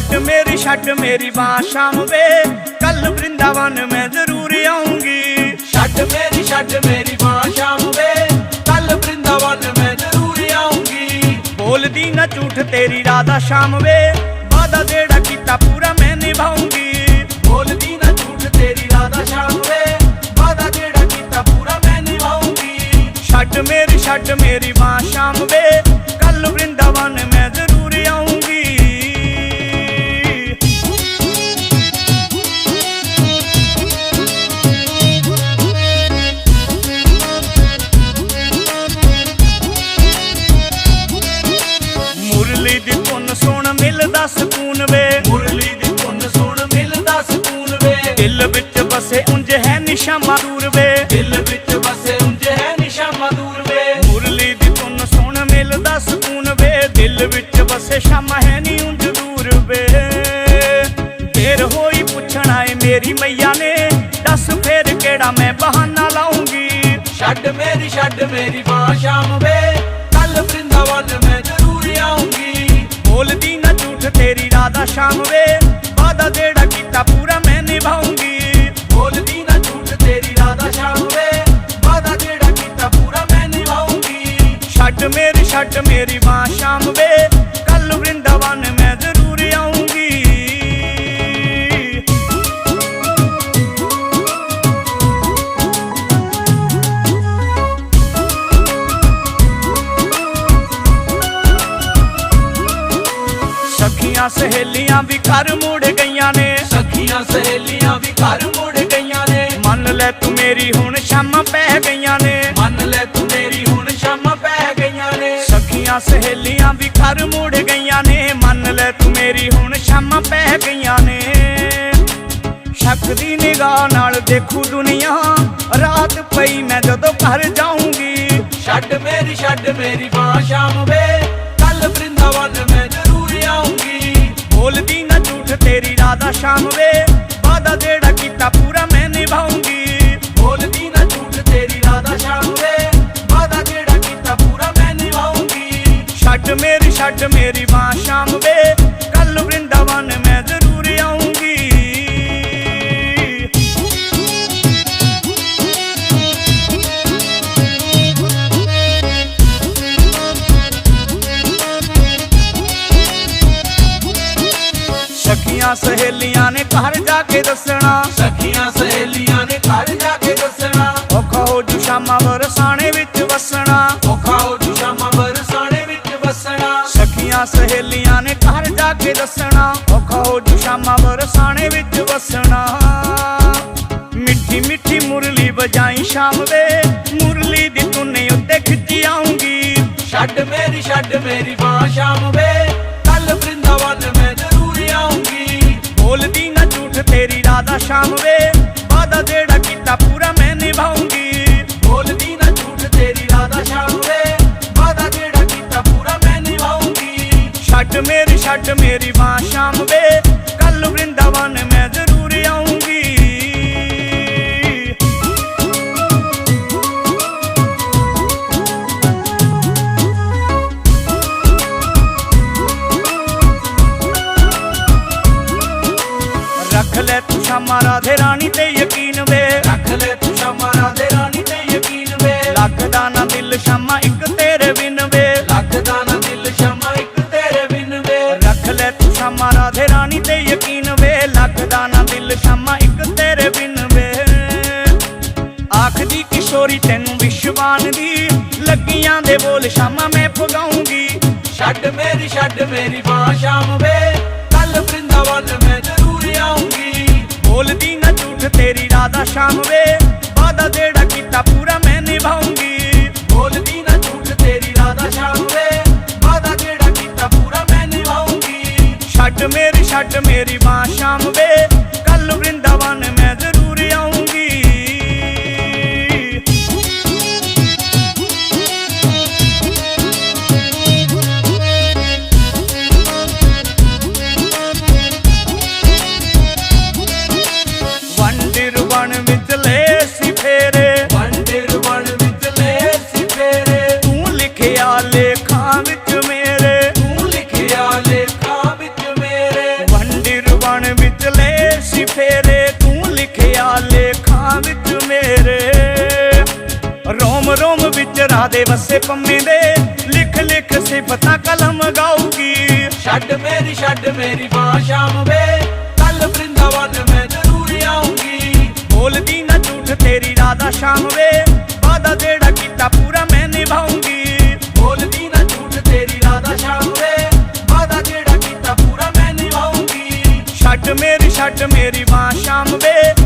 ਛੱਡ ਮੇਰੀ ਛੱਡ ਮੇਰੀ ਬਾਹ ਸ਼ਾਮ ਵੇ ਕੱਲ ਬ੍ਰਿੰਦਾਵਨ ਮੈਂ ਜ਼ਰੂਰ ਆਉਂਗੀ ਛੱਡ ਮੇਰੀ ਛੱਡ ਮੇਰੀ ਮਾਂ ਸ਼ਾਮ ਵੇ ਕੱਲ ਬ੍ਰਿੰਦਾਵਨ ਮੈਂ ਜ਼ਰੂਰ ਆਉਂਗੀ ਬੋਲਦੀ ਨਾ ਝੂਠ, ਤੇਰੀ ਰਾਧਾ ਸ਼ਾਮ ਵੇ ਵਾਦਾ ਜਿਹੜਾ ਕੀਤਾ ਪੂਰਾ ਮੈਂ ਨਿਭਾਉਂਗੀ ਬੋਲਦੀ ਨਾ ਝੂਠ, ਤੇਰੀ ਰਾਧਾ ਸ਼ਾਮ ਵੇ ਵਾਦਾ ਜਿਹੜਾ ਕੀਤਾ ਪੂਰਾ ਮੈਂ ਨਿਭਾਉਂਗੀ ਛੱਡ ਮੇਰੀ ਛੱਡ ਮੇਰੀ ਬਾਹ ਸ਼ਾਮ ਵੇ ਕੱਲ ਬ੍ਰਿੰਦਾਵਨ ਮੈਂ ਜ਼ਰੂਰ ਆਉਂਗੀ ਉਂਝ ਹੈ ਨਿਸ਼ਾਮਾ ਦੂਰ ਵੇ। ਦਿਲ ਵਿੱਚ ਵਸੇ ਉਂਝ ਹੈ ਨਿਸ਼ਾਮਾ ਦੂਰ ਵੇ। ਮੁਰਲੀ ਦੀ ਧੁਨ ਸੁਣ ਮਿਲਦਾ ਸਕੂਨ ਵੇ। ਦਿਲ ਵਿੱਚ ਵਸੇ ਸ਼ਾਮਾ ਹੈ ਨੀ ਉਂਝ ਦੂਰ ਵੇ। ਫੇਰ ਹੋਈ ਪੁੱਛਣਾ ਏ ਮੇਰੀ ਮਈਆ ਨੇ। ਦੱਸ ਫੇਰ ਕਿਹੜਾ ਮੈਂ ਬਹਾਨਾ ਲਾਉਂਗੀ। ਛੱਡ ਮੇਰੀ ਛੱਡ ਮੇਰੀ ਮਾਂ ਸ਼ਾਮ ਵੇ। ਕੱਲ ਬ੍ਰਿੰਦਾਵਨ ਮੈਂ ਜ਼ਰੂਰ ਆਉਂਗੀ। ਬੋਲਦੀ ਨਾ ਝੂਠ ਤੇਰੀ ਰਾਧਾ ਸ਼ਾਮ ਵੇ। ਵਾਦਾ ਜਿਹੜਾ ਛੱਡ ਮੇਰੀ ਮਾਂ ਸ਼ਾਮ ਵੇ। ਕੱਲ ਬ੍ਰਿੰਦਾਵਨ ਮੈਂ ਜ਼ਰੂਰ ਆਉਂਗੀ ਸਖੀਆਂ ਸਹੇਲੀਆਂ ਵੀ ਘਰ ਮੁੜ ਗਈਆਂ ਨੇ। ਸਖੀਆਂ ਸਹੇਲੀਆਂ ਵੀ ਘਰ ਮੁੜ ਗਈਆਂ ਨੇ। ਮੰਨ ਲੈ ਤੂੰ ਮੇਰੀ ਹੁਣ ਸ਼ਾਮਾਂ ਪੈ ਗਈਆਂ ਨੇ। ਸਖੀਆਂ ਸਹੇਲੀਆਂ ਵੀ ਘਰ ਮੁੜ ਗਈਆਂ ਨੇ। ਮੰਨ ਲੈ ਤੂੰ ਮੇਰੀ ਹੁਣ ਸ਼ਾਮਾਂ ਪੈ ਗਈਆਂ ਨੇ। ਸ਼ੱਕ ਦੀ ਨਿਗਾਹ ਨਾਲ ਦੇਖੂ ਦੁਨੀਆ। ਰਾਤ ਪਈ ਮੈਂ ਜਦੋਂ ਘਰ ਜਾਊਂਗੀ। ਛੱਡ ਮੇਰੀ ਛੱਡ ਮੇਰੀ ਮਾਂ ਸ਼ਾਮ ਵੇ। ਕੱਲ ਬ੍ਰਿੰਦਾਵਨ ਮੈਂ ਜ਼ਰੂਰ ਆਉਂਗੀ ਬੋਲਦੀ ਨਾ ਝੂਠ ਤੇਰੀ ਰਾਧਾ ਸ਼ਾਮ ਵੇ। ਛੱਡ ਮੇਰੀ ਮਾਂ ਸ਼ਾਮ ਵੇ ਕੱਲ ਬ੍ਰਿੰਦਾਵਨ ਮੈਂ ਜ਼ਰੂਰ ਆਉਂਗੀ। ਸਖੀਆਂ ਸਹੇਲੀਆਂ ਨੇ ਘਰ ਜਾ ਕੇ ਦੱਸਣਾ। ਸਖੀਆਂ ਸਹੇਲੀਆਂ ਨੇ ਘਰ ਜਾ ਕੇ ਦੱਸਣਾ। ਔਖਾ ਹੋ ਜੂ ਸ਼ਾਮਾਂ ਵਰਸਾਣੇ ਵਿੱਚ ਵਸਣਾ। ਸਹੇਲੀਆਂ ਨੇ ਘਰ ਜਾ ਕੇ ਦੱਸਣਾ ਔਖਾ ਹੋ ਜੂ ਸ਼ਾਮਾਂ ਵਰਸਾਣੇ ਵਿੱਚ ਵਸਣਾ। ਮਿੱਠੀ ਮਿੱਠੀ ਮੁਰਲੀ ਵਜਾਈ ਸ਼ਾਮ ਵੇ ਮੁਰਲੀ ਦੀ ਧੁਨੀ ਉੱਤੇ ਖਿੱਚੀ ਆਉਂਗੀ। ਛੱਡ ਮੇਰੀ ਛੱਡ ਮੇਰੀ ਮਾਂ ਸ਼ਾਮ ਵੇ ਕੱਲ ਬ੍ਰਿੰਦਾਵਨ ਮੈਂ ਜ਼ਰੂਰ ਆਉਂਗੀ। ਬੋਲਦੀ ਨਾ ਝੂਠ ਤੇਰੀ ਰਾਧਾ ਸ਼ਾਮ ਵੇ ਸ਼ਾਮਾ ਰਾਧੇ ਰਾਣੀ ਤੇ ਯਕੀਨ ਵੇ। ਰੱਖ ਲੈ ਤੂੰ ਸ਼ਾਮਾਂ ਰਾਧੇ ਰਾਣੀ ਤੇ ਯਕੀਨ ਵੇ। ਲੱਖ ਦਾ ਨਾ ਦਿਲ ਸ਼ਾਮਾ ਇੱਕ ਤੇਰੇ ਬਿਨ ਵੇ। ਲੱਖ ਦਾ ਨਾ ਦਿਲ ਸ਼ਾਮਾਂ ਇੱਕ ਤੇਰੇ ਬਿਨ ਵੇ। ਰੱਖ ਲੈ ਤੂੰ ਸ਼ਾਮਾ ਰਾਧੇ ਰਾਣੀ ਤੇ ਯਕੀਨ ਵੇ। ਲੱਖ ਦਾ ਨਾ ਦਿਲ ਸ਼ਾਮਾ ਇੱਕ ਤੇਰੇ ਬਿਨ ਵੇ। ਆਖਦੀ ਕਿਸ਼ੋਰੀ ਤੈਨੂੰ ਵਿਸ਼ਵਾਨ ਦੀ। ਲੱਗੀਆਂ ਦੇ ਬੋਲ ਸ਼ਾਮਾ ਮੈਂ ਪਗਾਉਂਗੀ ਛੱਡ ਮੇਰੀ ਛੱਡ ਮੇਰੀ ਮਾਂ ਸ਼ਾਮ ਵੇ। ਕੱਲ ਬ੍ਰਿੰਦਾਵਨ ਮੈਂ ਜ਼ਰੂਰ ਆਉਂਗੀ। ਬੋਲਦੀ ਨਾ ਝੂਠ, ਤੇਰੀ ਰਾਧਾ ਸ਼ਾਮ ਵੇ। ਵਾਦਾ ਜਿਹੜਾ ਕੀਤਾ ਪੂਰਾ ਮੈਂ ਨਿਭਾਉਂਗੀ। ਬੋਲਦੀ ਨਾ ਝੂਠ, ਤੇਰੀ ਰਾਧਾ ਸ਼ਾਮ ਵੇ। ਵਾਦਾ ਜਿਹੜਾ ਕੀਤਾ ਪੂਰਾ ਮੈਂ ਨਿਭਾਉਂਗੀ। ਛੱਡ ਮੇਰੀ ਛੱਡ ਮੇਰੀ ਮਾਂ ਸ਼ਾਮ ਵੇ। ਕੱਲ ਬ੍ਰਿੰਦਾਵਨ ਮੈਂ ਜ਼ਰੂਰ ਭਰਾ ਦੇ ਵਸੇ ਪੰਮੇ ਦੇ ਲਿਖ ਲਿਖ ਸਿਫਤਾਂ ਕਲਮ ਗਾਉਗੀ ਛੱਡ ਮੇਰੀ ਛੱਡ ਮੇਰੀ ਮਾਂ ਸ਼ਾਮ ਵੇ। ਕੱਲ ਬ੍ਰਿੰਦਾਵਨ ਮੈਂ ਜ਼ਰੂਰ ਆਉਂਗੀ ਬੋਲਦੀ ਨਾ ਝੂਠ ਤੇਰੀ ਰਾਧਾ ਸ਼ਾਮ ਵੇ। ਵਾਦਾ ਜਿਹੜਾ ਕੀਤਾ ਪੂਰਾ ਮੈਂ ਨਿਭਾਉਂਗੀ ਬੋਲਦੀ ਨਾ ਝੂਠ ਤੇਰੀ ਰਾਧਾ ਸ਼ਾਮ ਵੇ। ਵਾਦਾ ਜਿਹੜਾ ਕੀਤਾ ਪੂਰਾ ਮੈਂ ਨਿਭਾਉਂਗੀ ਛੱਡ ਮੇਰੀ ਛੱਡ ਮੇਰੀ ਮਾਂ ਸ਼ਾਮ ਵੇ।